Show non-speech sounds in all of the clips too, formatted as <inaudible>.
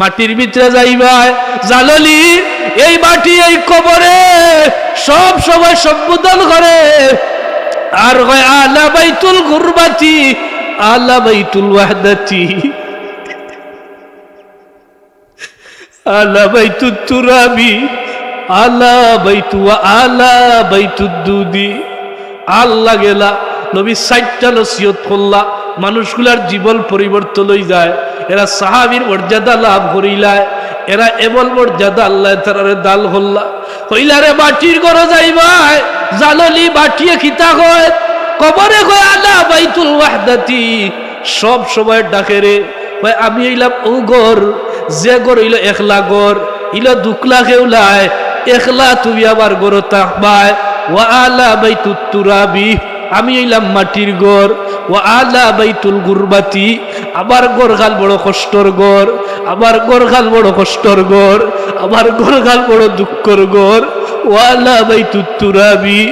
মাটির ভিতরে যাইবাই জাললি, এই মাটি, এই কবরে সব সময় সম্বোধন করে। আর হয় আলা বাইতুল গুরবাতি, আলা বাইতুল ওয়াহদাতি। আলা বাইতুত তুরাবি, আলা বাইতু আলা বাইতুদ দুদি আল্লাহ গেলা, নবী সাইটটা নসিহত করলা। মানুষগুলার জীবন পরিবর্তন হয়ে যায়। এরা সাহাবীর মর্যাদা লাভ করিলায়। এরা এমন মর্যাদা আল্লাহ তারারে দাল হল্লা হইলারে বাটির ঘরে যাইবাই জাললি বাটিয়ে খিতা হয় কবরে কয় আলা বাইতুল ওয়াহদাতি। সব সময় ডাকে রে, কয়, আমি এইলাম ও গর যে গর হইল একলা গর ইলা দুকলা খেউলায় একলা তুমি আবার গর তাকবায় ওয়া আলা বাইতুত তুরাবি, আমি এলাম মাটির ঘর। ও আলা বাইতুল গুরবাতি আবার গোরগাল বড় কষ্টর ঘর আবার গোরগাল বড় কষ্টর ঘর আবার গোরগাল বড় দুঃখর ঘর ও আলা বাইতুত তুরাবি,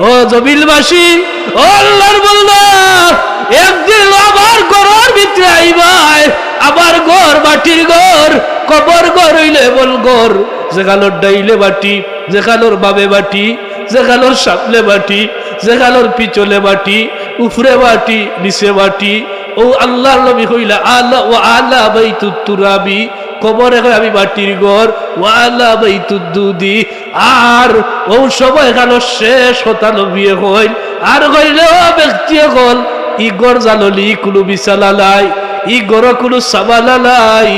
ও জবিলবাসী ও আল্লাহর বললা একদিন আবার গরর ভিতরে আইবাই আবার ঘর মাটির ঘর কবর ঘর হইলে বল ঘর যেখানোর ডাইলে বাটি যেখানোর বাবে বাটি যেখানোর সাপলে বাটি যেখানোর পিছলে বাটি উফরে বাটি, নিচে বাটি। ও আল্লাহ নবী হইলা, আলা ও আলা বাইতু তুরাবি। কবরে কয় আমি বাটির ঘর ও আলা বাইতু দুদি। আর ও সময় এখানো শেষ হতালো বিয়ে হইল। আর কইলে ও ব্যক্তি হল, ই গড় জাললি কোনো বিছালালাই ই গড় কোনো সাবালালাই,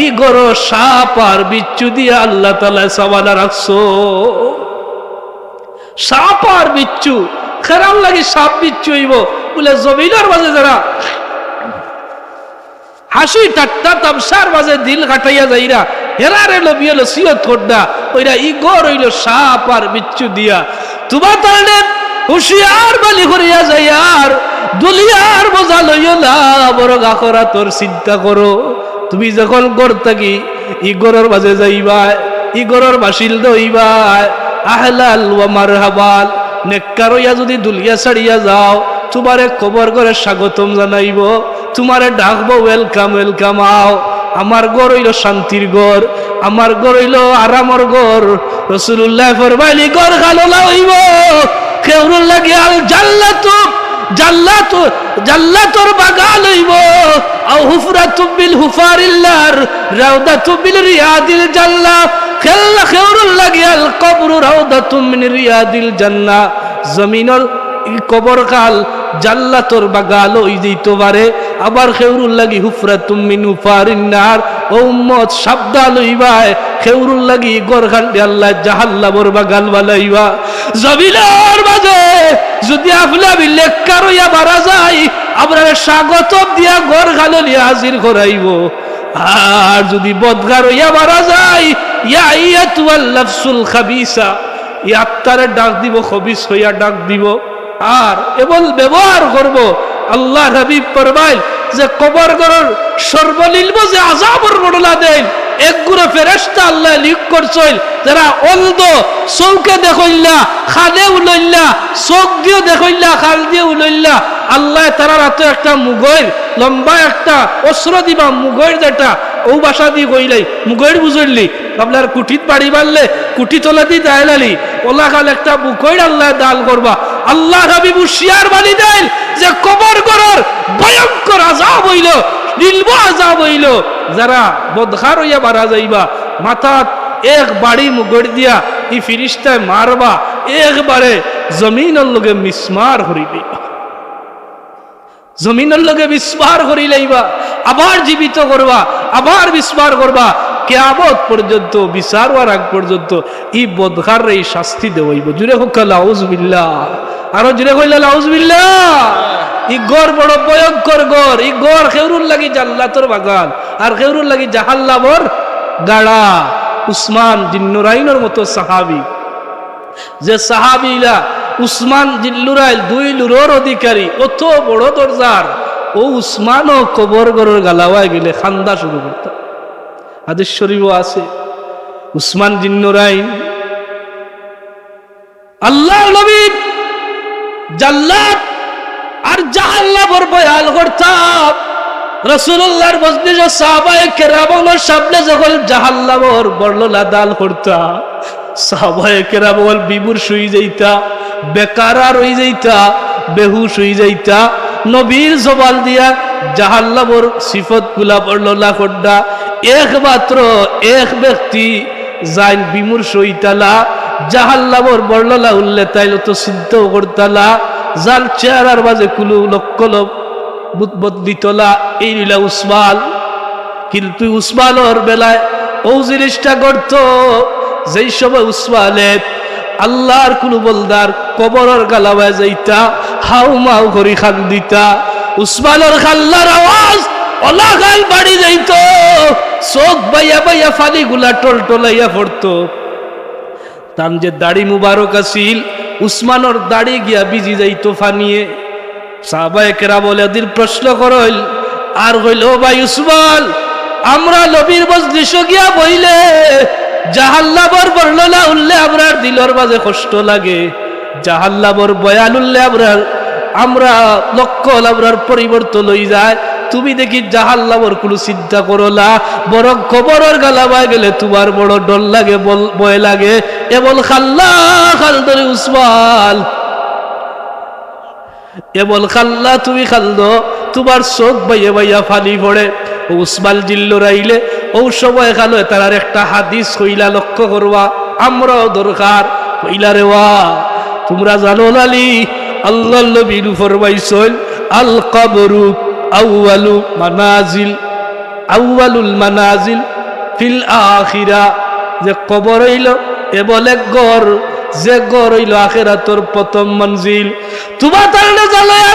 ই গড় সাপ আর বিচ্ছু দিয়ে আল্লাহ তালা সাবালা রাখছো। সাপ আর বিচ্ছু খেরাম লাগে সাপ বিচ্ছু হইব। বলে জমিনার মাঝে যারা, হাসি ঠাট্টা তামসার মাঝে দিল কাটাইয়া যাইরা, হেরারে লবি হলো সিয়ত করডা ওইরা ই গর হইল সাপ আর বিচ্ছু দিয়া। তোমার তাহলে হুশিয়ার বালি করিয়া যাই আর, দুলিয়ার বোঝা লইও না, বড় গাখরা তোর চিন্তা করো। তুমি যখন গড় থাকি ই গরর মাঝে যাইবাই ই গরর বাসিল দইবাই আহলাল ওয়া মারহাবাল। নেককার যদি দুলিয়া ছাড়িয়া যাও, তোমারে খবর করে স্বাগতম জানাইব। তোমারে ডাকবো ওয়েলকাম ওয়েলকাম আও। আমার গড় হইল শান্তির গড় আমার গড় হইল আরামর গড় রসুল্লাহ ফরমাইলি গড় গালো হইব কেউরুল লাগে, আল জাল্লাত জাল্লাত জাল্লাতর বাগাল হইব। আও হুফরাতু বিল হুফারিল্লার রাউদাতু বিল রিয়াদিল জাল্লা খেল্লা খেউরুল লাগে আল কবরু রাউদাতু মিন রিয়াদিল জান্নাহ জমিনর কবর কাল জাল্লাতর বাগাল ওই দিতে পারে আবার খেউরুল লাগি হুফরা তুমি নুফারিন্নার ও উম্মত, সাবধান হইবাই খেউরুল লাগি গরখান আল্লাহ জাহাল্লা বর বাগাল বালাইবা জমিনার মাঝে যদি আপনা বিলেকার হইয়া মারা যায় আমরা স্বাগত দিয়া গর গালিয়া হাজির করাইব আর যদি বদগার হইয়া মারা যায় আত্মারে ডাক দিব, খবিস হইয়া ডাক দিব। আর এবং ব্যবহার করব আল্লাহ হাবিব ফরমাইল যে কবর গরর সর্বনিম্ন যে আজাবর বর্ণনা দেন, এক গুড়ে ফেরেস্তা আল্লাহ করছইল যারা চৌকে খাদে উলইল্লা খাল আল্লাহ একটা মুগৈর লম্বা একটা দিবা মুগৈর বুঝলি আপনার কুঠিত বাড়ি বাড়লে কুঠি তোলা দিয়ে দেয় লালি ওলা খাল একটা মুগৈর আল্লাহ দাল করবা। আল্লাহ হাবিব হুশিয়ার বানি দেন যে কবর করর ভয়ঙ্কর আজাব হইল নিলব আজাব হইল। যারা বদখার হইয়া মারা যাইবা মাথা এক বাড়ি মুগড় দিয়া ই ফিরিস্তায় মারবা, একবারে জমিনের লোকে মিসমার হরি দিবা জমিনের লগে বিস্মার করি লাইবা আবার জীবিত করবা আবার বিস্মার করবা। কেয়ামত পর্যন্ত বিচার হওয়ার আগ পর্যন্ত ই বদখার এই শাস্তি দেওয়াইব। জুড়ে হোক লাউজবিল্লা আরও জুড়ে কইলা লাউজবিল্লা ই গড় বড় ভয়ঙ্কর গড় ই গড় খেউরুর লাগি জাল্লাতর বাগান আর খেউরুর লাগি জাহাল্লাবর গাড়া। উসমান জিন্নুরাইনের মতো সাহাবি। যে সাহাবিলা উসমান জিল্লুরাইল দুই লুরোর অধিকারী, অত বড় দরজার। ও উসমানও কবর গরর গালাওয়ায় গেলে খান্দা শুরু করত। হাদিস শরীফও আছে। উসমান জিন্নুরাইন আল্লাহ নবী জাল্লাত আর জাহাল্লা বর বয়াল করতাম। রসুল্লাহর মসজিদে সাহাবায়ে কেরামের সামনে যখন জাহাল্লামর বর্ণনা দাল করতা সাহাবায়ে কেরামল বিমুর শুই যাইতা বেকারা রই যাইতা, বেহুশ হই যাইতা। নবীর জবাল দিয়া জাহাল্লামর সিফতগুলা বর্ণনা করডা একমাত্র এক ব্যক্তি যাইন বিমুর সইতালা জাহাল্লামর বর্ণনা উল্লে তাইল তো সিদ্ধ করতালা, যার চেহারার মাঝে কুলু লক্ষ লোক বদলিতলা এই লীলা উসমান। কিন্তু উসমানের বেলায় ও জিনিসটা করত যেই সময় উসমানে আল্লাহর কুলু বলদার কবরের গালাবায় যাইতা হাউ মাউ করি খান দিতা। উসমানের খাল্লার আওয়াজ ওলা গাল বাড়ি যাইত। চোখ বাইয়া বাইয়া ফালি গুলা টল টলাইয়া পড়তো। তান যে দাড়ি মুবারক আছিল, উসমানর দাড়ি গিয়া বিজি যাইতো ফানিয়ে। সাহবায়কেরা বলে দিন প্রশ্ন করল আর হইল "ও ভাই উসমান, আমরা নবীর মজলিস গিয়া বইলে জাহাল্লাবর বর্ণনা উল্লে আমরার দিলর মাঝে কষ্ট লাগে। জাহাল্লাবর বয়ান উল্লে আমরা আমরা লক্ষ্য আমরার পরিবর্তন হই যায়। তুমি দেখি জাহাল্লাবর কোনো চিন্তা করো না। বরং খবরের গালাবায় গেলে তোমার বড় ডর লাগে, বল- ভয় লাগে। এবল খাল্লা খাল ধরে উসমান। এবল খাল্লা তুমি খালদো। তোমার চোখ বাইয়া বাইয়া ফালি পড়ে। উসমাল জিল্লো রাইলে, ও সময় খালো তার একটা হাদিস কইলা লক্ষ্য করবা। আমরাও দরকার কইলা রে ওয়া, তোমরা জানো নালি আল্লাহ নবীর ফরমাইছল আল কবরু আউয়ালু মানাজিল, আউয়ালুল মানাজিল ফিল আখিরা। যে কবর হইল এ বলে গড় যে গড় হইল আখেরাতর প্রথম মঞ্জিল। তোমার তাহলে জ্বালাইয়া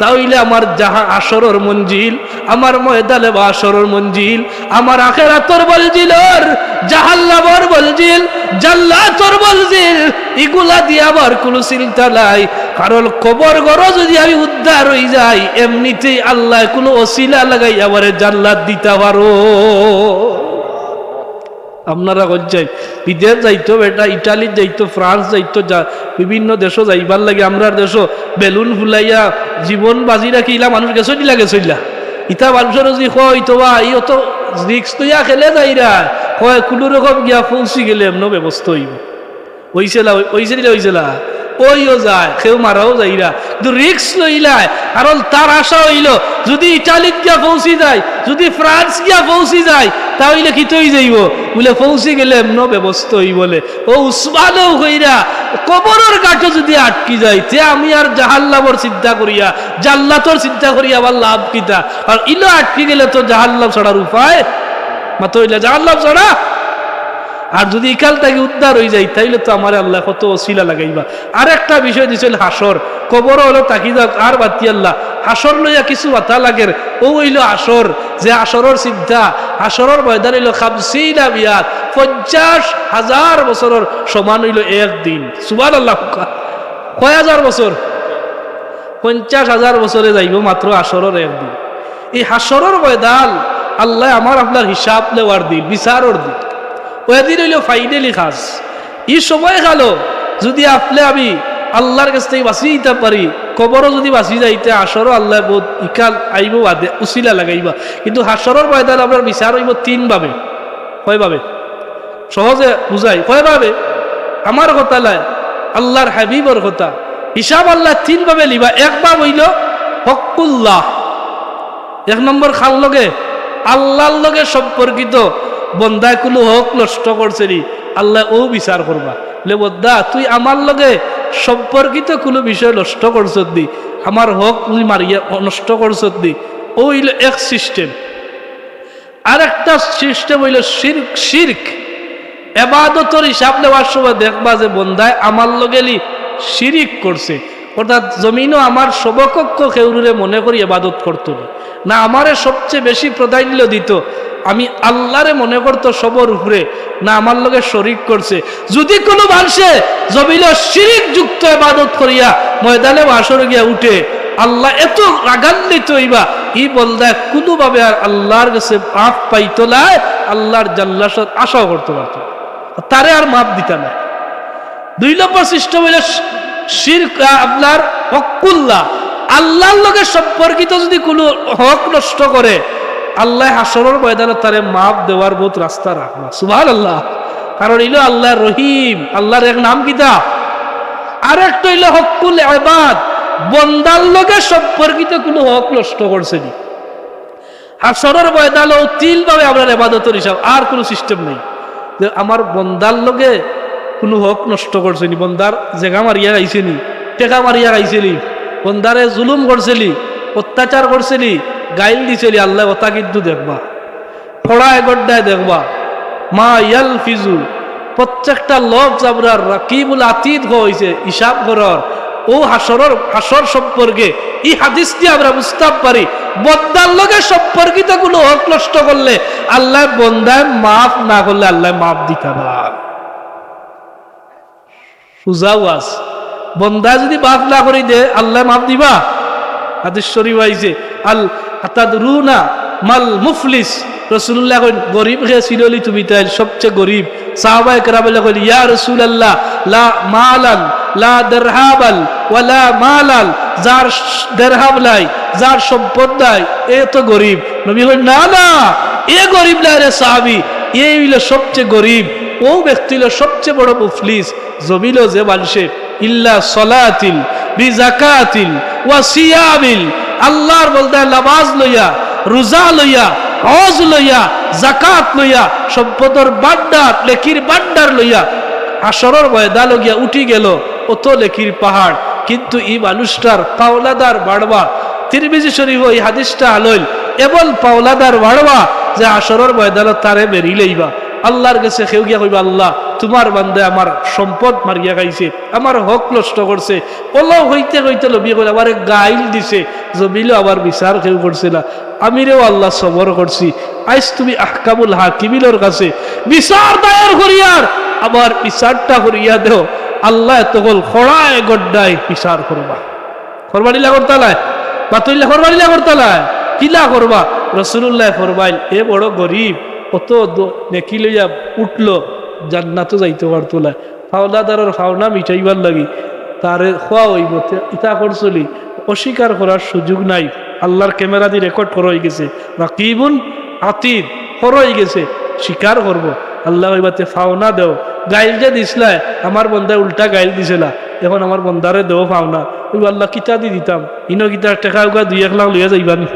তাহলে আমার যাহা আসরর মঞ্জিল, আমার ময়দানে বা আসরর মঞ্জিল, আমার আখেরাতর মঞ্জিলর জাহাল্লাবর মঞ্জিল জাল্লাতর বলজিল, এগুলা দিয়ে আবার কোনো চিন্তা নাই। কারণ কবর গড় যদি আমি উদ্ধার হয়ে যাই, এমনিতেই আল্লাহ কোনো অশিলা লাগাই আমার জাল্লাত দিতে পারো। আপনারা যাই? বিদেশ যাইতো, বেটা ইটালির যাইতো, ফ্রান্স যাইতো, যা বিভিন্ন দেশও যাইবার লাগে, আমরার দেশও। বেলুন ফুলাইয়া জীবন বাজি রাখিলা, মানুষ গেছইলা গেছইলা। ইতা মানুষের যদি কয়, তো বা ই অত রিক্স তৈয়া খেলে যাইরা কয় কোনো রকম গিয়া পৌঁছি গেলে এমন ব্যবস্থা হইব। ওইছিলা ওইছিলা ওইছিলা ওইও যায়, কেউ মারাও যাইরা কিন্তু রিক্স লইলায় কারণ তার আশা হইল, যদি ইটালিত গিয়া পৌঁছি যায়, যদি ফ্রান্স গিয়া পৌঁছি যায়, তাহলে কি তৈ যাইব? বলে পৌঁছি গেলে এমন ব্যবস্থা হই বলে। ও উসমানও হইরা কবরের কাঠে যদি আটকি যায়, তে আমি আর জাহাল্লাবর চিন্তা করিয়া জাল্লাতর চিন্তা করিয়া আবার লাভ কিতা? আর ইলো আটকি গেলে তো জাহাল্লাভ ছাড়ার উপায় মাত্র হইলে জাহাল্লাভ ছাড়া আর যদি ইকাল থেকে উদ্ধার হয়ে যায়, তাইলে তো আমার আল্লাহ কত অশিলা লাগাইবা। আর একটা বিষয় দিছিল হাসর। কবর হলো তাকি যাক আর বাতি আল্লাহ। হাসর লইয়া কিছু বাতা লাগের। ও হইল আসর যে আসরর চিন্তা আসরর ময়দান হইল খামসিনা বিয়াত পঞ্চাশ হাজার বছরের সমান হইল একদিন সুবান আল্লাহ কয় হাজার বছর? পঞ্চাশ হাজার বছরে যাইব মাত্র আসরর একদিন এই হাসরর ময়দান আল্লাহ আমার আপনার হিসাব নেওয়ার দিন, বিচারর দিন। ওয়াদিন হইল ফাইনালি খাস ই সময় খালো যদি আপলে আমি আল্লাহর কাছ থেকে বাঁচিয়ে দিতে পারি, কবরও যদি বাঁচি যাইতে আসরও আল্লাহ বহুত ইকাল আইব বাদে উচিলা লাগাইবা। কিন্তু হাসরের ময়দান আপনার বিচার হইব তিন ভাবে কয় ভাবে সহজে বুঝাই। কয় ভাবে আমার কথা নাই আল্লাহর হাবিবর কথা। হিসাব আল্লাহ তিন ভাবে লিবা। এক ভাব হইল হকুল্লাহ। এক নম্বর খাল লগে, আল্লাহর লগে সম্পর্কিত বন্দায় কোনো হক নষ্ট করছে নি আল্লাহ ও বিচার করবা। বলে বদ্দা, তুই আমার লগে সম্পর্কিত কোনো বিষয় নষ্ট করছ দি আমার হক তুই মারিয়া, নষ্ট করছ দি ও হইল এক সিস্টেম আর একটা সিস্টেম হইল শির্ক শির্ক। এবাদতর হিসাব নেওয়ার সময় দেখবা যে বন্দায় আমার লগেলি শিরিক করছে। অর্থাৎ জমিনও আমার সবকক্ষ খেউরে মনে করি এবাদত করতো না। না আমারে সবচেয়ে বেশি প্রাধান্য দিত আমি আল্লাহরে মনে করতো সবর উপরে, না আমার লগে শরিক করছে। যদি কোনো মানুষে জমিল শিরিক যুক্ত ইবাদত করিয়া ময়দানে বাসর গিয়া উঠে, আল্লাহ এত রাগান্বিত হইবা, ই বলদা কোনোভাবে আর আল্লাহর কাছে মাফ পাইতো নাই আল্লাহর জাল্লাসত আশাও করতে পারত না। তারে আর মাপ দিতা না দুই নম্বর সিস্টেম হইল শির আপনার হকুল্লাহ। আল্লাহর লগে সম্পর্কিত যদি কোনো হক নষ্ট করে, আল্লাহ হাসরের ময়দানে তারে মাপ দেওয়ার বহুত রাস্তা রাখবা। সুভান আল্লাহ কারণ ইলো আল্লাহ রহিম। আল্লাহর এক নাম কিতা আর একটা হইল হকুল এবাদ বন্দার লগে সম্পর্কিত কোনো হক নষ্ট করছে নি। হাসরের ময়দানে অতিল ভাবে আমরা এবাদতের হিসাব, আর কোনো সিস্টেম নেই। আমার বন্দার লগে কোনো হক নষ্ট করছে নি বন্দার জেগা মারিয়া গাইছে নি টেকা মারিয়া গাইছিলি বন্দারে জুলুম করছিলি অত্যাচার করছিলি গাইল দিছিলি আল্লাহ ওটা কিন্তু দেখবা। পড়ায় গড্ডায় দেখবা। মা ইয়াল ফিজু প্রত্যেকটা লব জাবরার রাকিবুল আতিদ হয়েছে হিসাব করার। ও হাসরের, হাসর সম্পর্কে এই হাদিস দিয়ে আমরা বুঝতে পারি, বন্দার লগে সম্পর্কিত কোনো হক নষ্ট করলে আল্লাহ বন্দায় মাফ না করলে আল্লাহ মাফ দিতে না সুজাও আস বন্দা যদি মাফ না করি দে, আল্লাহ মাফ দিবা। হাদিস শরীফ আইছে, আল আতাদ রুনা মাল মুফলিস। রসুল্লাহ কইন, গরিব হে সিরলি তুমি তাই সবচেয়ে গরিব। সাহাবায়ে কেরামে কইন, ইয়া রাসূলুল্লাহ, লা মালান, লা দিরহাবাল ওয়ালা মালাল যার দেরহাব নাই, যার সম্পদ নাই, এ তো গরিব। নবী কইন, না না, এ গরিব না রে সাহাবী এই হইল সবচেয়ে গরিব। ও ব্যক্তি হইল সবচেয়ে বড় মুফলিস জমিল যে মানুষে, ইল্লা সলাতিল বি জাকাতিল ওয়া সিয়ামিল আল্লাহর বলতে নামাজ লইয়া, রোজা লইয়া, হজ লইয়া জাকাত লইয়া, সম্পদর বাড্ডার লেকির বাড্ডার লইয়া আসরর ময়দা লগিয়া উঠি গেল অত লেকির পাহাড়। কিন্তু এই মানুষটার পাওলাদার বাড়বা, তিরমিজি শরীফ এই হাদিসটা আলইল এমন পাওলাদার বাড়বা যে আসরর ময়দানত তারে বেরি লইবা আল্লাহর কাছে কেউ গিয়া কইবা, আল্লাহ, তোমার বান্দে আমার সম্পদ মারিয়া গাইছে আমার হক নষ্ট করছে। ওলাও হইতে হইতে লবিয়ে কইলে, আমার গাইল দিছে জমিলেও আবার বিচার কেউ করছে না। আমিরেও আল্লাহ সবর করছি। আইস তুমি আহকামুল হাকিমিলোর কাছে বিচার দায়ের করিয়ার আবার বিচারটা করিয়া দেও। আল্লাহ হল খড়ায় গড্ডায় বিচার করবা। করবাড়িলা করতালায়? বাতইলা করবাড়িলা করতালায়? কিলা করবা? রসুল্লাহ ফরমাইল, এ বড় গরিব দ- নেকি লইয়া উঠল, জান্নাতও যাইতে পারতো না। ফাওলাদারের ফাওনা মিটাইবার লাগি, তারে খোয়া হইব ইতা করছলি, অস্বীকার করার সুযোগ নাই। আল্লাহর ক্যামেরা দিয়ে রেকর্ড করা হয়ে গেছে। রাকিবুন আতিদ করা হয়ে গেছে স্বীকার করব। আল্লাহ ওইবাতে ফাওনা দেও। গাইল যে দিসলা আমার বন্ধায় উল্টা গাইল দিছিলা। এখন আমার বন্ধারে দেও ফাওনা। ওই আল্লাহ কিতা দি দিতাম? ইনো কিতা টেকা উকা দুই এক লাখ লইয়া যাইবানি।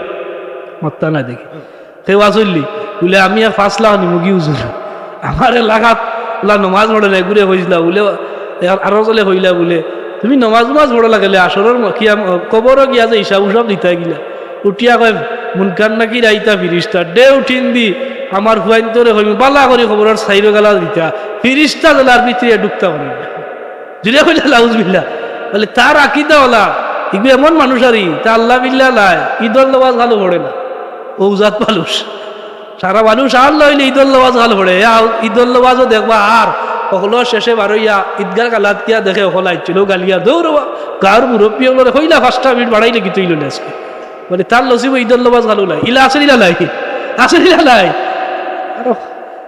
মত্তা নাই দেখি। সেই আসলি বলে আমি আর ফাঁস লাখ নি মুগি উজুর। আমার লাগাত ওলা নমাজ পড়ে নাই ঘুরে হয়েছিল বলে আরও চলে হইলা, বলে, তুমি নমাজ নমাজ পড়ো লাগলে আসরের কিয়া কবরও গিয়া যে হিসাব উসাব দিতা গিলা। উঠিয়া কয়, মুনকান নাকি রাইতা ফিরিস্তা ডে উঠিন দি, আমার হুয়াইন তোরে হইম, বালা করে খবরের সাইরো গালা দিতা, ফিরিস্তা গেলার ভিতরে পারে না জুড়ে কইলা, লাউজ বিল্লা। বলে, তার আকিদা ওলা, এগুলো এমন মানুষ আরই তা আল্লাহ বিল্লা লাই ঈদর নমাজ ভালো পড়ে না ঔজাত মানুষ। সারা মানুষ আর লইলে ঈদুল নওয়াজ হাল পড়ে ঈদুল নওয়াজও দেখবা আর সকলো শেষে বারইয়া ঈদগার কালাত কিয়া দেখে সকল আইছিল গালিয়া দৌড়বা। গাঁর মুরব্বী হলো হইলা পাঁচটা মিনিট বাড়াইলে কি তুই তুইল আজকে। বলে, তার লসিব ঈদুল নওয়াজ হালু লাই ইলা আছে ইলা লাই আছে ইলা আরও,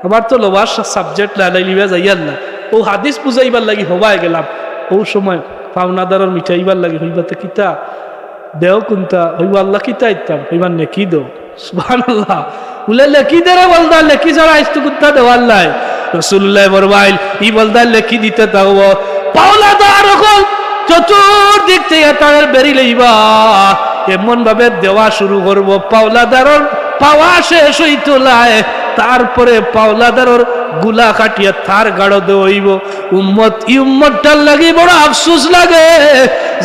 আমার তো লবাস সাবজেক্ট লালাই লিবা যাইয়ার না। ও হাদিস বুঝাইবার লাগি হবাই গেলাম। ও সময় পাওনাদারের মিঠাইবার লাগি হইবাতে কিতা? দেও কোনটা হইবা আল্লাহ কিতা ইত্যাম হইবার নেকি দো সুবহানাল্লাহ। বলে, লেখি দে রে বলদা, লেখি ছাড়া আইস্তু কুত্তা দেওয়ার লাই। রসুল্লাহ বরবাইল ই বলদা, লেখি দিতে তাও পাওলাদার এখন চতুর্দিক থেকে তাদের বেরি লইবা। এমন ভাবে দেওয়া শুরু করব পাওলাদারর পাওয়া শেষ হইতো লাই তারপরে পাওলাদাররগুলা কাটিয়া তার গাড়ো দেওয়াইব উম্মত, ই উম্মতটার লাগি বড় আফসোস লাগে।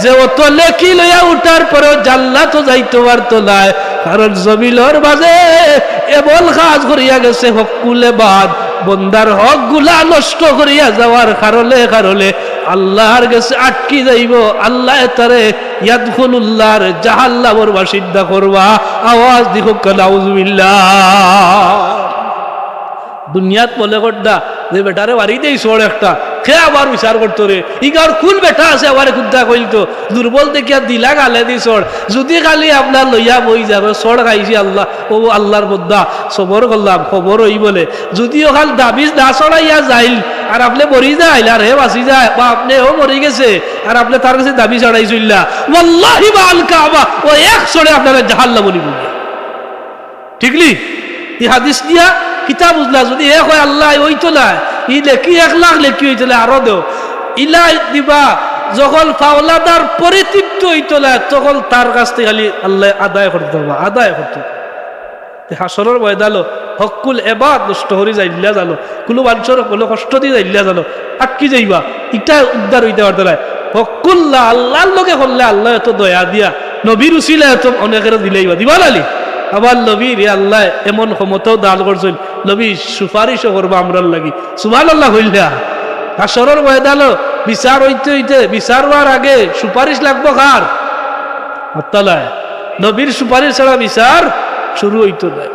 যে ও তো লেখি লইয়া উঠার পরেও জাল্লা তো যাইতে পারতো নাই কারণ জমিলর বাজে এবল কাজ করিয়া গেছে, হকুলে বাদ। বন্দার হকগুলা নষ্ট করিয়া যাওয়ার কারণে কারণে আল্লাহর কাছে আটকি যাইব। আল্লাহ তারে ইয়াদখুলুল্লাহর জাহাল্লামর বাসিন্দা করবা। আওয়াজ দিখো কালাউজুবিল্লাহ দুনিয়াত বলে করডা যে বেটারে বাড়ি দেই সোড় একটা খে আবার বিচার করতো রে? বেটা আছে আবার কুদ্দা কইতো দুর্বল দেখিয়া দিলা গালে দি যদি খালি আপনার লইয়া বই যাবে সোড় খাইছি আল্লাহ, ও আল্লাহর বদ্দা সবর করলাম, খবর বলে। যদিও খাল দাবিজ না চড়াইয়া যাইল, আর আপনি মরি যাইল, আর হে বাঁচি যায়, বা আপনি ও মরি গেছে, আর আপনি তার কাছে দাবি চড়াই চললা ওয়াল্লাহি বা আল কাবা, ও এক চড়ে আপনারা জাহাল্লা বলি ঠিকলি ই হাদিস দিয়া কিতাব বুঝলা যদি এক হয় আল্লাহ ওই তো নাই। ই লেখি এক লাখ লেখি হইতলে আরও দেও। ইলা দিবা, যখন ফাওলাদার পরিতৃপ্ত হইতলে তখন তার কাছ থেকে খালি আল্লাহ আদায় করতে হবে, আদায় করতে হাসরের ময়দালো হকুল এবার নষ্ট হরি যাইলা জানো কোনো মানুষের কোনো কষ্ট দিয়ে যাইলা জানো, আটকি যাইবা ইটা উদ্ধার হইতে পারতো না হকুল্লা, আল্লাহর লোকে করলে আল্লাহ এত দয়া দিয়া, নবীর উচিলে এত অনেকের দিলেইবা দিবা লালি আবার নবীর এ আল্লাহ, এমন ক্ষমতাও দান করছেন। নবী, সুপারিশও করব আমরার লাগি। সুভান আল্লাহ হইলা হাসরের ময়দালো বিচার হইতে হইতে, বিচার হওয়ার আগে সুপারিশ লাগবো কার? নবীর সুপারিশ ছাড়া বিচার শুরু হইতো না।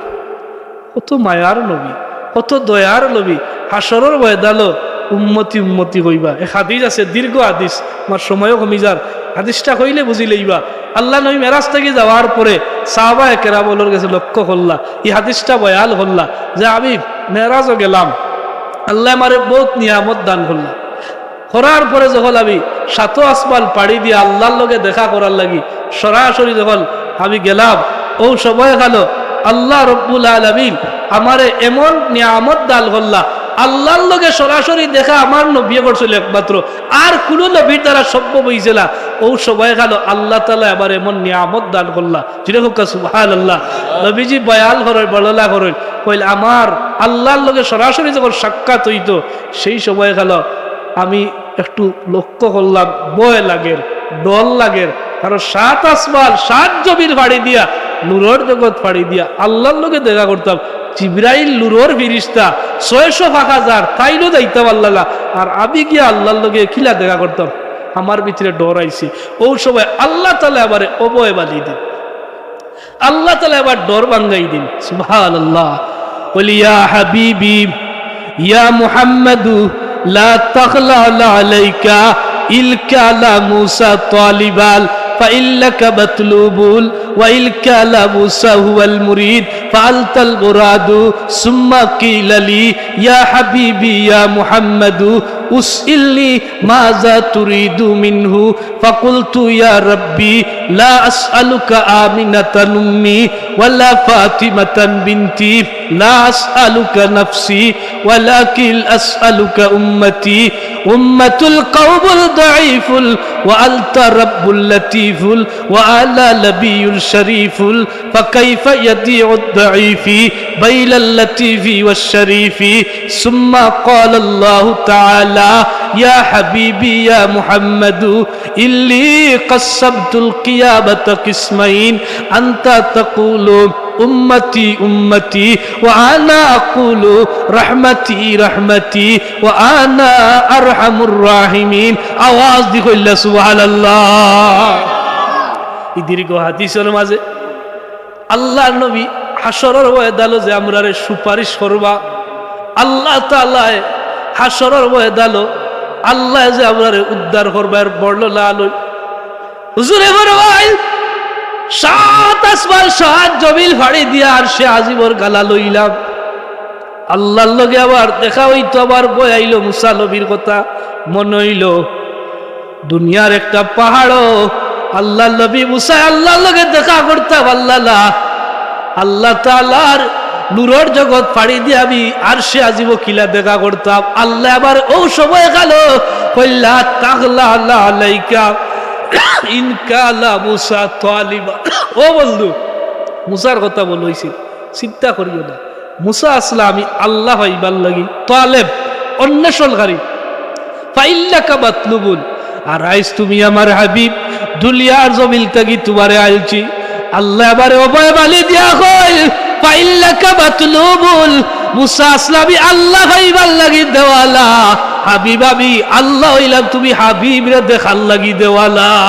কত মায়ার নবী, কত দয়ার নবী। হাসরের ময়দালো উম্মতি উম্মতি হইবা। এ হাদিস আছে, দীর্ঘ হাদিস। আমার সময়ও কমি যার। হাদিসটা কইলে বুঝি লইবা। আল্লাহ নবী মেরাজ থেকে যাওয়ার পরে সাহবা একেরা বলার কাছে লক্ষ্য করলা, এই হাদিসটা বয়াল করলা যে আমি মেরাজও গেলাম, আল্লাহ আমারে বহুত নিয়ামত দান করলা। করার পরে যখন আমি সাত আসমান পাড়ি দিয়ে আল্লাহর লগে দেখা করার লাগি, সরাসরি যখন আমি গেলাম, ও সময় গেল, আল্লাহ রব্বুল আলমিন আমারে এমন নিয়ামত দাল করলা আল্লাহর লগে সরাসরি দেখা আমার নবী করছিল একমাত্র। আর কোন নবীর দ্বারা সম্ভব হয়েছিল ও সময় গেল, আল্লাহ তালা আবার এমন নিয়ামত দান করলা। যেটা আল্লাহ নবীজি বয়াল করেন বড়লা করেন, কইল, আমার আল্লাহর লগে সরাসরি যখন সাক্ষাৎ হইতো, সেই সময় গেল, আমি একটু লক্ষ্য করলাম বয় লাগের ডল লাগের কারণ সাত আসমান, সাত জমির ফাড়ি দিয়া, নুরোর জগৎ ফাড়ি দিয়া আল্লাহর লোকে দেখা করতাম। জিব্রাইল লুরোর ফিরিস্তা, ছয়শো পাঁচ হাজার তাইলো যাইতাম আল্লাহ আর আমি গিয়া আল্লাহর লোকে খিলা দেখা করতাম। আমার ভিতরে ডর আইছি। ও সময় আল্লাহ তালা আবার অবয় বালি দিন। আল্লাহ তালা আবার ডর বাঙ্গাই দিন। সুহান আল্লাহ বলিয়া হাবিবি, ইয়া মুহাম্মাদু, লা তাখলা আলাইকা ইলকা লা মুসা তালিবাল فإنك مطلوب وإلك على موسى هو المريد فألت المراد ثم قيل لي يا حبيبي يا محمد أسئلني ماذا تريد منه فقلت يا ربي لا أسألك آمنة أمي ولا فاطمة بنتي لا أسألك نفسي ولكن أسألك أمتي. أمة القوم الضعيف وأنت رب اللطيف وأنا نبي شريف فكيف يضيع الضعيف بين اللطيف والشريف؟ ثم قال الله تعالى يا حبيبي يا محمد إلي قسمت القيامة قسمين. أنت تقول উম্মতি উম্মতি আনা আনা আরহামুর রাহিমিন। আওয়াজ দি দীর্ঘ হাদিসের মাঝে আল্লাহ নবী হাসরের ওয়েদালো যে আমরারে সুপারিশ করবা। আল্লাহ তাআলায় হাসরের ওয়েদালো আল্লাহ যে আমরারে উদ্ধার করবার বড় লালই হুজুরে বড় ভাই সাত আসমান সাত জমিল ফাড়ি দিয়া আর সে আজিবর গালা লইলাম। আল্লাহর লগে আবার দেখা হইতো, আবার বই আইলো মুসা নবীর কথা। মনে হইল, দুনিয়ার একটা পাহাড় আল্লাহ নবী মুসা আল্লাহর লগে দেখা করতাম আল্লাহ আল্লাহ তালার নূরর জগৎ ফাড়ি দিয়ে আমি আর সে আজিব কিলা দেখা করতাম। আল্লাহ আবার ও সময় গেল, কইলা, তাগলা আল্লাহ আলাইকা। <coughs> ইনকালা মুসা তালিবা। ও বন্ধু, মুসার কথা বলইছি চিন্তা করিও না। মুসা আসলা আমি আল্লাহ হইবার লাগি তালেব, অন্বেষণকারী। ফাইল্লাকা বাতলুবুল আর আইস তুমি আমার হাবিব দুলিয়ার জমিল তাগি তোমারে আইলছি। আল্লাহ এবারে অভয় বালি দিয়া কই ফাইল্লাকা বাতলুবুল মুসা আসলামি আল্লাহ হইবার লাগি দেওয়ালা। হাবিব আমি আল্লাহ হইলাম তুমি হাবিব রে দেখার লাগি দেওয়ালা।